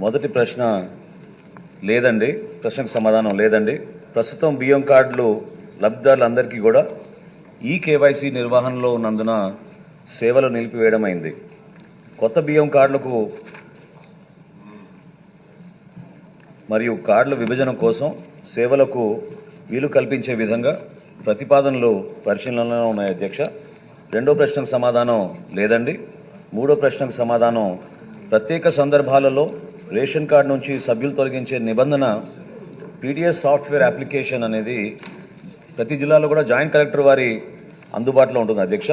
మొదటి ప్రశ్న లేదండి. ప్రశ్నకు సమాధానం లేదండి. ప్రస్తుతం బియ్యం కార్డులు లబ్ధిదారులందరికీ కూడా ఈ కేవైసీ నిర్వహణలో ఉన్నందున సేవలు నిలిపివేయడం అయింది. కొత్త బియ్యం కార్డులకు మరియు కార్డుల విభజన కోసం సేవలకు వీలు కల్పించే విధంగా ప్రతిపాదనలు పరిశీలనలో ఉన్నాయి అధ్యక్ష. రెండో ప్రశ్నకు సమాధానం లేదండి. మూడో ప్రశ్నకు సమాధానం ప్రత్యేక సందర్భాలలో రేషన్ కార్డు నుంచి సభ్యులు తొలగించే నిబంధన పీడిఎస్ సాఫ్ట్వేర్ అప్లికేషన్ అనేది ప్రతి జిల్లాలో కూడా జాయింట్ కలెక్టర్ వారి అందుబాటులో ఉంటుంది అధ్యక్ష.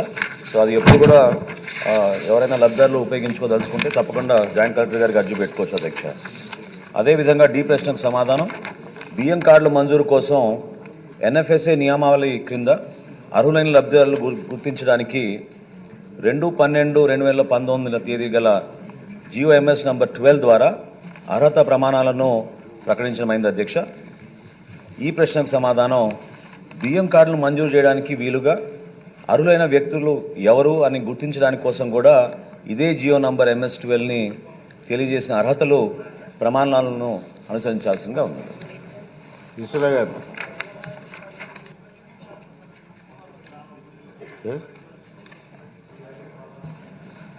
సో అది ఎప్పుడు కూడా ఎవరైనా లబ్ధారులు ఉపయోగించుకోదలుచుకుంటే తప్పకుండా జాయింట్ కలెక్టర్ గారికి అర్జీ పెట్టుకోవచ్చు అధ్యక్ష. అదేవిధంగా డి ప్రశ్నకు సమాధానం. బియ్యం కార్డుల మంజూరు కోసం ఎన్ఎఫ్ఎస్ఏ నియమావళి క్రింద అర్హులైన లబ్ధిదారులు గుర్- గుర్తించడానికి రెండు పన్నెండు రెండు వేల పంతొమ్మిదిన తేదీ గల జియోఎంఎస్ నంబర్ ట్వెల్వ్ ద్వారా అర్హత ప్రమాణాలను ప్రకటించడమైంది అధ్యక్ష. ఈ ప్రశ్నకు సమాధానం బియ్యం కార్డులు మంజూరు చేయడానికి వీలుగా అర్హులైన వ్యక్తులు ఎవరు అని గుర్తించడానికి కోసం కూడా ఇదే జియో నంబర్ ఎంఎస్ ట్వెల్వ్ని తెలియజేసిన అర్హతలు ప్రమాణాలను అనుసరించాల్సిందిగా ఉంది?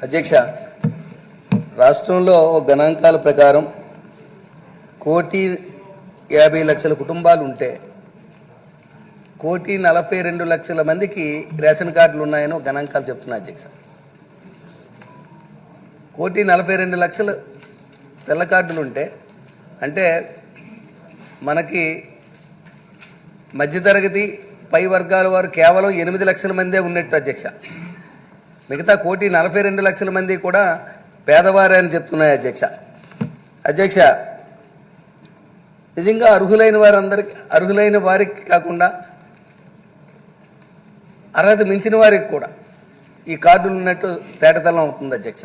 అధ్యక్ష రాష్ట్రంలో గణాంకాల ప్రకారం కోటి యాభై లక్షల కుటుంబాలు ఉంటే కోటి నలభై రెండు లక్షల మందికి రేషన్ కార్డులు ఉన్నాయని గణాంకాలు చెప్తున్నా అధ్యక్ష. కోటి నలభై రెండు లక్షలు తెల్ల కార్డులు ఉంటే అంటే మనకి మధ్యతరగతి పై వర్గాల వారు కేవలం ఎనిమిది లక్షల మందే ఉన్నట్టు అధ్యక్ష. మిగతా కోటి నలభై రెండు లక్షల మంది కూడా పేదవారే అని చెప్తున్నాయి అధ్యక్ష. అధ్యక్ష నిజంగా అర్హులైన వారందరికి అర్హులైన వారికి కాకుండా అర్హత మించిన వారికి కూడా ఈ కార్డులు ఉన్నట్టు తేటతలం అవుతుంది అధ్యక్ష.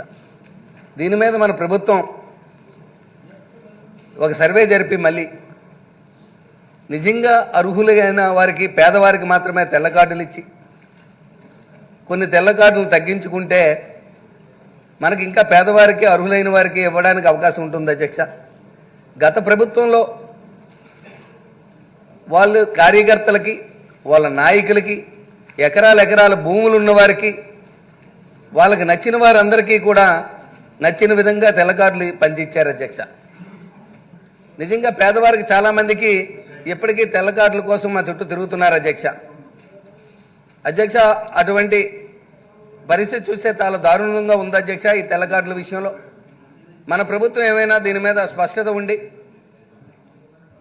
దీని మీద మన ప్రభుత్వం ఒక సర్వే జరిపి మళ్ళీ నిజంగా అర్హులైన వారికి పేదవారికి మాత్రమే తెల్ల కార్డులు ఇచ్చి కొన్ని తెల్ల కార్డులు తగ్గించుకుంటే మనకి ఇంకా పేదవారికి అర్హులైన వారికి ఇవ్వడానికి అవకాశం ఉంటుంది అధ్యక్ష. గత ప్రభుత్వంలో వాళ్ళు కార్యకర్తలకి వాళ్ళ నాయకులకి ఎకరాల ఎకరాల భూములు ఉన్నవారికి వాళ్ళకి నచ్చిన వారందరికీ కూడా నచ్చిన విధంగా తెల్ల కార్డులు అధ్యక్ష. నిజంగా పేదవారికి చాలామందికి ఇప్పటికీ తెల్ల కార్డుల కోసం మా చుట్టూ తిరుగుతున్నారు అధ్యక్ష. అధ్యక్ష అటువంటి పరిస్థితి చూస్తే చాలా దారుణంగా ఉంది అధ్యక్ష ఈ తెల్ల కార్డుల విషయంలో. మన ప్రభుత్వం ఏమైనా దీని మీద స్పష్టత ఉండి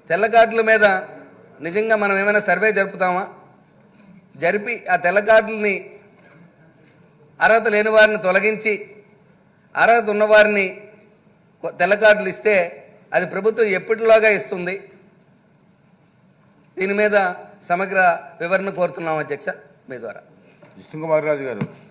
తెల్ల కార్డుల మీద నిజంగా మనం ఏమైనా సర్వే జరుపుతామా? జరిపి ఆ తెల్ల అర్హత లేని వారిని తొలగించి అర్హత ఉన్నవారిని కొ- తెల్ల కార్డులు ఇస్తే అది ప్రభుత్వం ఎప్పటిలాగా ఇస్తుంది? దీని మీద సమగ్ర వివరణ కోరుతున్నాం అధ్యక్ష మీ ద్వారా. విష్ణుకుమార్ రాజు గారు.